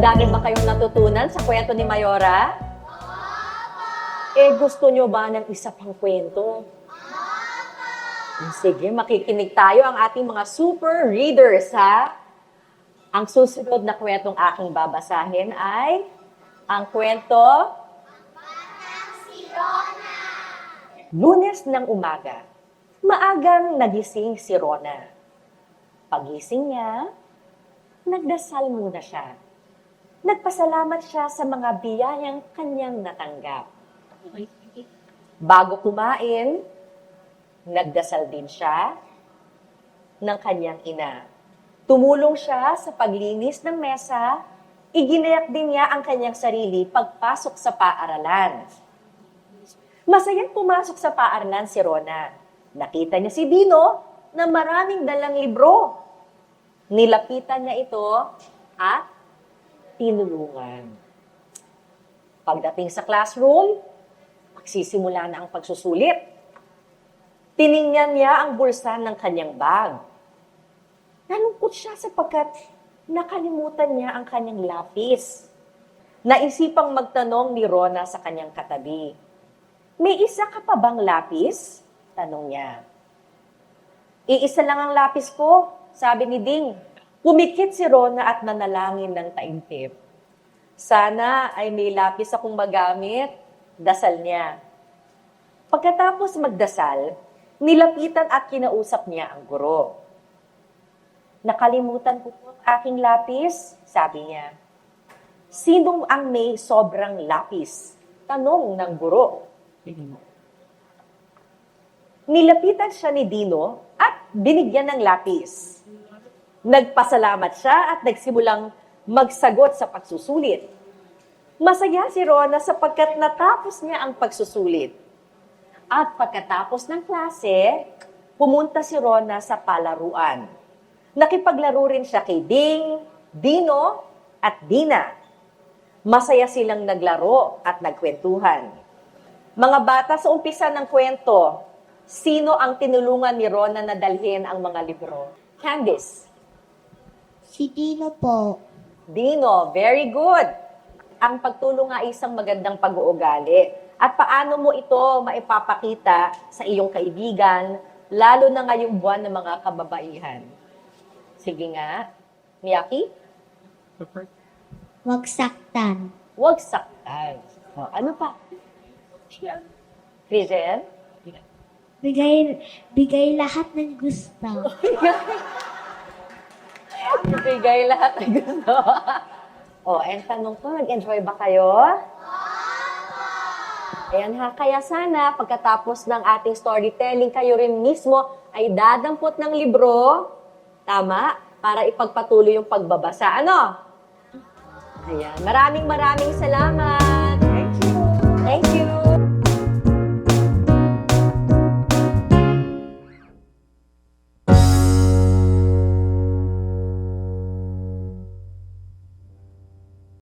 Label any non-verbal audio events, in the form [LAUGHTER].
Madami ba kayong natutunan sa kwento ni Mayora? Eh, gusto nyo ba ng isa pang kwento? Sige, makikinig tayo ang ating mga super readers, ha? Ang susunod na kwentong aking babasahin ay ang kwento Lunes ng umaga. Maagang nagising si Rona. Pagising niya, nagdasal muna siya. Nagpasalamat siya sa mga biyayang kanyang natanggap. Bago kumain, nagdasal din siya ng kanyang ina. Tumulong siya sa paglinis ng mesa, iginayak din niya ang kanyang sarili pagpasok sa paaralan. Masayang pumasok sa paaralan si Rona. Nakita niya si Dino na maraming dalang libro. Nilapitan niya ito at tinulungan. Pagdating sa classroom, magsisimula na ang pagsusulit. Tiningnan niya ang bulsa ng kanyang bag. Nalungkot siya sapagkat nakalimutan niya ang kanyang lapis. Naisipang magtanong ni Rona sa kanyang katabi. May isa ka pa bang lapis? Tanong niya. Iisa lang ang lapis ko, sabi ni Ding. Pumikit si Rona at nanalangin ng taimtip. Sana ay may lapis akong magamit, dasal niya. Pagkatapos magdasal, nilapitan at kinausap niya ang guro. Nakalimutan ko po ang aking lapis, sabi niya. Sino ang may sobrang lapis? Tanong ng guro. Nilapitan siya ni Dino at binigyan ng lapis. Nagpasalamat siya at nagsimulang magsagot sa pagsusulit. Masaya si Rona sapagkat natapos niya ang pagsusulit. At pagkatapos ng klase, pumunta si Rona sa palaruan. Nakipaglaro rin siya kay Ding, Dino, at Dina. Masaya silang naglaro at nagkwentuhan. Mga bata sa umpisa ng kwento, sino ang tinulungan ni Rona na dalhin ang mga libro? Candice. Si Dino po. Dino, very good. Ang pagtulong nga ay isang magandang pag-uugali. At paano mo ito maipapakita sa iyong kaibigan, lalo na ngayong buwan ng mga kababaihan? Sige nga. Miyaki, Huwag saktan. huwag saktan. O, ano pa? Crizel? Bigay, bigay lahat ng gusto. [LAUGHS] Ibigay lahat ng gusto. [LAUGHS] o, and tanong ko, nag-enjoy ba kayo? Ayan ha, kaya sana pagkatapos ng ating storytelling, kayo rin mismo ay dadampot ng libro, tama, para ipagpatuloy yung pagbabasa. Ano? Ayan, maraming maraming salamat!